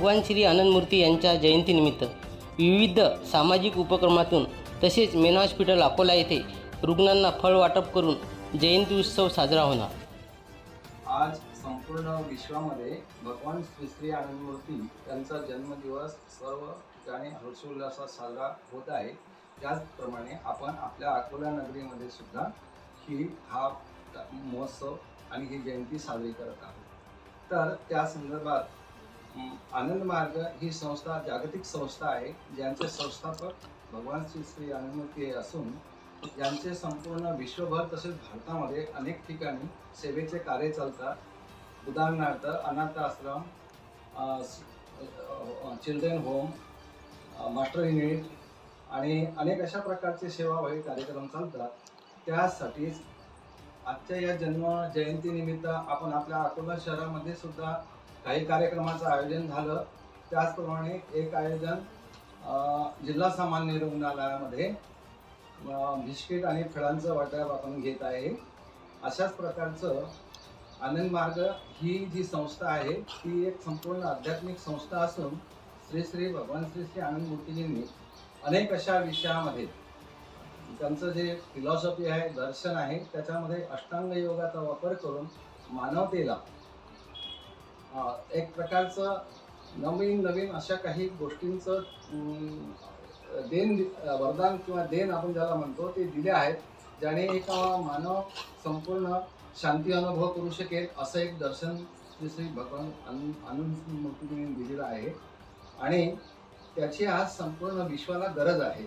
भगवान श्री आनंदमूर्ती यांच्या जयंतीनिमित्त विविध सामाजिक उपक्रमातून तसेच मेन हॉस्पिटल अकोला येथे रुग्णांना फळ वाटप करून जयंती उत्सव साजरा होणार. आज संपूर्ण विश्वामध्ये भगवान श्री श्री आनंदमूर्ती यांचा जन्मदिवस सर्व ठिकाणी हर्षोल्लासात साजरा होत आहे. त्याचप्रमाणे आपण आपल्या अकोला नगरीमध्ये सुद्धा ही हा महोत्सव आणि ही जयंती साजरी करत आहोत. तर त्या संदर्भात आनंद मार्ग ही संस्था जागतिक संस्था आहे ज्यांचे संस्थापक भगवान श्री श्री आनंदमूर्ती असून यांचे संपूर्ण विश्वभर तसेच भारतामध्ये अनेक ठिकाणी सेवेचे कार्य चालतात. उदाहरणार्थ अनाथ आश्रम चिल्ड्रन होम मास्टर युनिट आणि अनेक अशा प्रकारचे सेवाभावी कार्यक्रम चालतात. त्यासाठीच आजच्या या जन्म जयंतीनिमित्त आपण आपल्या अकोला शहरामध्ये सुद्धा काही कार्यक्रमाचं आयोजन झालं. त्याचप्रमाणे एक आयोजन जिल्हा सामान्य रुग्णालयामध्ये बिस्किट आणि फळांचं वाटप आपण घेत आहे. अशाच प्रकारचं आनंद मार्ग ही जी संस्था आहे ती एक संपूर्ण आध्यात्मिक संस्था असून श्री श्री भगवान श्री श्री आनंद मूर्तीजींनी अनेक अशा विषयामध्ये त्यांचं जे फिलॉसॉफी आहे दर्शन आहे त्याच्यामध्ये अष्टांग योगाचा वापर करून मानवतेला एक प्रकारचं नवीन नवीन अशा काही गोष्टींचं देन देण वरदान किंवा देण आपण ज्याला म्हणतो ते दिले आहेत ज्याने एक मानव संपूर्ण शांती अनुभव करू शकेल असं एक दर्शन श्री भगवान आनंद आनंद मूर्तीने दिलेलं आहे. आणि त्याची आज संपूर्ण विश्वाला गरज आहे.